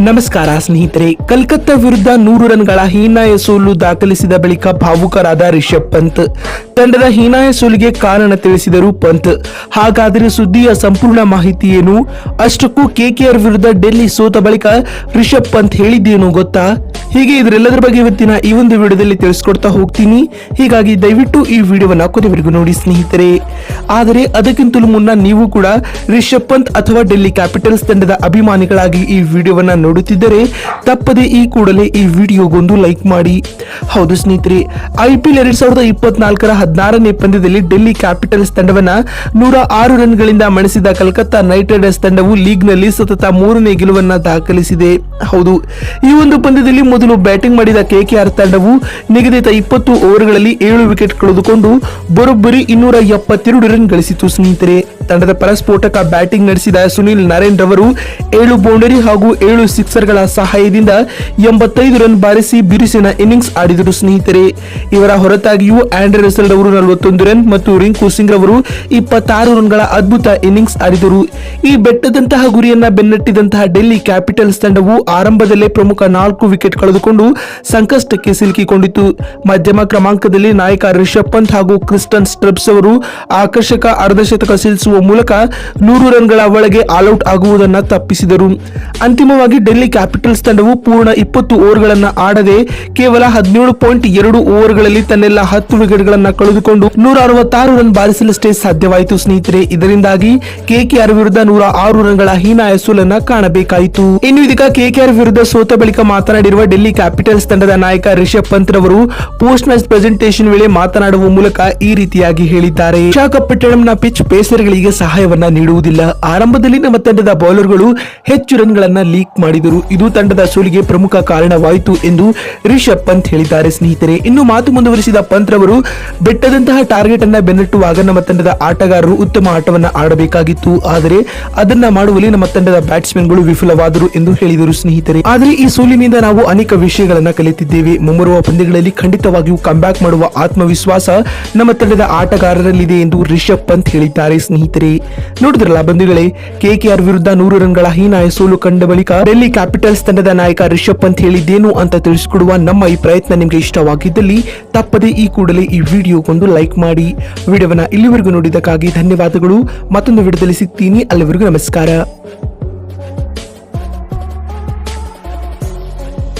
ನಮಸ್ಕಾರ ಸ್ನೇಹಿತರೆ ಕಲ್ಕತ್ತಾ ವಿರುದ್ಧ ನೂರು ರನ್ಗಳ ಹೀನಾಯ ಸೋಲು ದಾಖಲಿಸಿದ ಬಳಿಕ ಭಾವುಕರಾದ ರಿಷಬ್ ಪಂತ್ ತಂಡದ ಹೀನಾಯ ಸೋಲಿಗೆ ಕಾರಣ ತಿಳಿಸಿದರು ಪಂತ್. ಹಾಗಾದರೆ ಸುದ್ದಿಯ ಸಂಪೂರ್ಣ ಮಾಹಿತಿ ಏನು? ಅಷ್ಟಕ್ಕೂ ಕೆಕೆಆರ್ ವಿರುದ್ಧ ಡೆಲ್ಲಿ ಸೋತ ಬಳಿಕ ರಿಷಬ್ ಪಂತ್ ಹೇಳಿದ್ದೇನು ಗೊತ್ತಾ? ಹೀಗೆ ಇದರೆಲ್ಲದರ ಬಗ್ಗೆ ಇವತ್ತಿನ ಈ ಒಂದು ವಿಡಿಯೋದಲ್ಲಿ ತಿಳಿಸ್ಕೊಡ್ತಾ ಹೋಗ್ತೀನಿ. ಹೀಗಾಗಿ ದಯವಿಟ್ಟು ಈ ವಿಡಿಯೋವನ್ನು ಕೊನೆವರೆಗೂ ನೋಡಿ ಸ್ನೇಹಿತರೆ. ಆದರೆ ಅದಕ್ಕಿಂತಲೂ ಮುನ್ನ ನೀವು ಕೂಡ ರಿಷಬ್ ಪಂತ್ ಅಥವಾ ಡೆಲ್ಲಿ ಕ್ಯಾಪಿಟಲ್ಸ್ ತಂಡದ ಅಭಿಮಾನಿಗಳಾಗಿ ಈ ವಿಡಿಯೋವನ್ನು ನೋಡುತ್ತಿದ್ದರೆ ತಪ್ಪದೆ ಈ ಕೂಡಲೇ ಈ ವಿಡಿಯೋಗೊಂದು ಲೈಕ್ ಮಾಡಿ. ಹೌದು ಸ್ನೇಹಿತರೆ ಐಪಿಎಲ್ ಎರಡ್ ಸಾವಿರದ ಇಪ್ಪತ್ನಾಲ್ಕರ ಹದಿನಾರನೇ ಪಂದ್ಯದಲ್ಲಿ ಡೆಲ್ಲಿ ಕ್ಯಾಪಿಟಲ್ಸ್ ತಂಡವನ್ನ ನೂರ ಆರು ರನ್ಗಳಿಂದ ಮಣಿಸಿದ ಕಲ್ಕತ್ತಾ ನೈಟ್ ರೈಡರ್ಸ್ ತಂಡವು ಲೀಗ್ನಲ್ಲಿ ಸತತ ಮೂರನೇ ಗೆಲುವನ್ನ ದಾಖಲಿಸಿದೆ. ಹೌದು, ಈ ಒಂದು ಪಂದ್ಯದಲ್ಲಿ ಮೊದಲು ಬ್ಯಾಟಿಂಗ್ ಮಾಡಿದ ಕೆಕೆಆರ್ ತಂಡವು ನಿಗದಿತ ಇಪ್ಪತ್ತು ಓವರ್ಗಳಲ್ಲಿ ಏಳು ವಿಕೆಟ್ ಕಳೆದುಕೊಂಡು ಬರೋಬ್ಬರಿ ಇನ್ನೂರ ಎಪ್ಪತ್ತೆರಡು ರನ್ ಗಳಿಸಿತು ಸ್ನೇಹಿತರೆ ತಂಡದ ಪರ ಸ್ಫೋಟಕ ಬ್ಯಾಟಿಂಗ್ ನಡೆಸಿದ ಸುನಿಲ್ ನರೇನ್ ರವರು ಏಳು ಬೌಂಡರಿ ಹಾಗೂ ಏಳು ಸಿಕ್ಸರ್ಗಳ ಸಹಾಯದಿಂದ ಎಂಬತ್ತೈದು ರನ್ ಬಾರಿಸಿ ಬಿರುಸಿನ ಇನ್ನಿಂಗ್ಸ್ ಆಡಿದರು ಸ್ನೇಹಿತರೆ. ಇವರ ಹೊರತಾಗಿಯೂ ಆಂಡ್ರೆ ರಸಲ್ ರವರು ನಲವತ್ತೊಂದು ರನ್ ಮತ್ತು ರಿಂಕು ಸಿಂಗ್ ರವರು ಇಪ್ಪತ್ತಾರು ರನ್ಗಳ ಅದ್ಭುತ ಇನ್ನಿಂಗ್ಸ್ ಆಡಿದರು. ಈ ಬೆಟ್ಟದಂತಹ ಗುರಿಯನ್ನ ಬೆನ್ನಟ್ಟಿದಂತಹ ಡೆಲ್ಲಿ ಕ್ಯಾಪಿಟಲ್ಸ್ ತಂಡವು ಆರಂಭದಲ್ಲೇ ಪ್ರಮುಖ ನಾಲ್ಕು ವಿಕೆಟ್ ಕಳೆದುಕೊಂಡು ಸಂಕಷ್ಟಕ್ಕೆ ಸಿಲುಕಿಕೊಂಡಿತು ಮಧ್ಯಮ ಕ್ರಮಾಂಕದಲ್ಲಿ ನಾಯಕ ರಿಷಬ್ ಪಂತ್ ಹಾಗೂ ಕ್ರಿಸ್ಟನ್ ಸ್ಟ್ರಬ್ಸ್ ಅವರು ಆಕರ್ಷಕ ಅರ್ಧಶತಕ ಸಿಲಿಸುವ ಮೂಲಕ ನೂರು ರನ್ಗಳ ಒಳಗೆ ಆಲ್ಔಟ್ ಆಗುವುದನ್ನ ತಪ್ಪಿಸಿದರು. ಅಂತಿಮವಾಗಿ ಡೆಲ್ಲಿ ಕ್ಯಾಪಿಟಲ್ಸ್ ತಂಡವು ಪೂರ್ಣ ಇಪ್ಪತ್ತು ಓವರ್ಗಳನ್ನು ಆಡದೆ ಕೇವಲ ಹದಿನೇಳು ಪಾಯಿಂಟ್ ಎರಡು ಓವರ್ಗಳಲ್ಲಿ ತನ್ನೆಲ್ಲ ಹತ್ತು ವಿಕೆಟ್ಗಳನ್ನು ಕಳೆದುಕೊಂಡು ನೂರ ಅರವತ್ತಾರು ರನ್ ಬಾರಿಸಲಷ್ಟೇ ಸಾಧ್ಯವಾಯಿತು ಸ್ನೇಹಿತರೆ. ಇದರಿಂದಾಗಿ ಕೆಕೆಆರ್ ವಿರುದ್ಧ ನೂರ ಆರು ರನ್ಗಳ ಹೀನಾಯ ಸೋಲನ್ನ ಕಾಣಬೇಕಾಯಿತು. ಇನ್ನು ಇದೀಗ ಕೆಕೆಆರ್ ವಿರುದ್ಧ ಸೋತ ಬಳಿಕ ಮಾತನಾಡಿರುವ ಡೆಲ್ಲಿ ಕ್ಯಾಪಿಟಲ್ಸ್ ತಂಡದ ನಾಯಕ ರಿಷಬ್ ಪಂತ್ ರವರು ಪೋಸ್ಟ್ ಮ್ಯಾಚ್ ಪ್ರೆಸೆಂಟೇಷನ್ ವೇಳೆ ಮಾತನಾಡುವ ಮೂಲಕ ಈ ರೀತಿಯಾಗಿ ಹೇಳಿದ್ದಾರೆ. ವಿಶಾಖಪಟ್ಟಣಂನ ಪಿಚ್ ಪೇಸರ್ಗಳಿಗೆ ಸಹಾಯವನ್ನ ನೀಡುವುದಿಲ್ಲ. ಆರಂಭದಲ್ಲಿ ನಮ್ಮ ತಂಡದ ಬೌಲರ್ಗಳು ಹೆಚ್ಚು ರನ್ಗಳನ್ನ ಲೀಕ್ ಮಾಡಿದರು. ಇದು ತಂಡದ ಸೋಲಿಗೆ ಪ್ರಮುಖ ಕಾರಣವಾಯಿತು ಎಂದು ರಿಷಬ್ ಪಂತ್ ಹೇಳಿದ್ದಾರೆ. ಸ್ನೇಹಿತರೆ, ಇನ್ನು ಮಾತು ಮುಂದುವರಿಸಿದ ಪಂತ್ ರವರು, ಬೆಟ್ಟದಂತಹ ಟಾರ್ಗೆಟ್ ಅನ್ನ ಬೆನ್ನಟ್ಟುವಾಗ ನಮ್ಮ ತಂಡದ ಆಟಗಾರರು ಉತ್ತಮ ಆಟವನ್ನ ಆಡಬೇಕಾಗಿತ್ತು. ಆದರೆ ಅದನ್ನ ಮಾಡುವಲ್ಲಿ ನಮ್ಮ ತಂಡದ ಬ್ಯಾಟ್ಸ್ಮನ್ಗಳು ವಿಫಲವಾದರು ಎಂದು ಹೇಳಿದರು ಸ್ನೇಹಿತರೆ. ಆದರೆ ಈ ಸೋಲಿನಿಂದ ನಾವು ಅನೇಕ ವಿಷಯಗಳನ್ನ ಕಲಿತಿದ್ದೇವೆ. ಮುಂಬರುವ ಪಂದ್ಯಗಳಲ್ಲಿ ಖಂಡಿತವಾಗಿಯೂ ಕಂಬ್ಯಾಕ್ ಮಾಡುವ ಆತ್ಮವಿಶ್ವಾಸ ನಮ್ಮ ತಂಡದ ಆಟಗಾರರಲ್ಲಿದೆ ಎಂದು ರಿಷಬ್ ಪಂತ್ ಹೇಳಿದ್ದಾರೆ ಸ್ನೇಹಿತರೆ, ನೋಡಿದ್ರಲ್ಲ ಬಂಧುಗಳೇ ಕೆಕೆಆರ್ ವಿರುದ್ಧ ನೂರು ರನ್ಗಳ ಹೀನಾಯ ಸೋಲು ಕಂಡ ಬಳಿಕ ಡೆಲ್ಲಿ ಕ್ಯಾಪಿಟಲ್ಸ್ ತಂಡದ ನಾಯಕ ರಿಷಬ್ ಪಂತ್ ಹೇಳಿದ್ದೇನು ಅಂತ ತಿಳಿಸಿಕೊಡುವ ನಮ್ಮ ಈ ಪ್ರಯತ್ನ ನಿಮಗೆ ಇಷ್ಟವಾಗಿದ್ದಲ್ಲಿ ತಪ್ಪದೆ ಈ ಕೂಡಲೇ ಈ ವಿಡಿಯೋಗೊಂದು ಲೈಕ್ ಮಾಡಿ. ವಿಡಿಯೋವನ್ನ ಇಲ್ಲಿವರೆಗೂ ನೋಡಿದ್ದಕ್ಕಾಗಿ ಧನ್ಯವಾದಗಳು. ಮತ್ತೊಂದು ವಿಡಿಯೋದಲ್ಲಿ ಸಿಗ್ತೀನಿ. ಅಲ್ಲಿವರೆಗೂ ನಮಸ್ಕಾರ.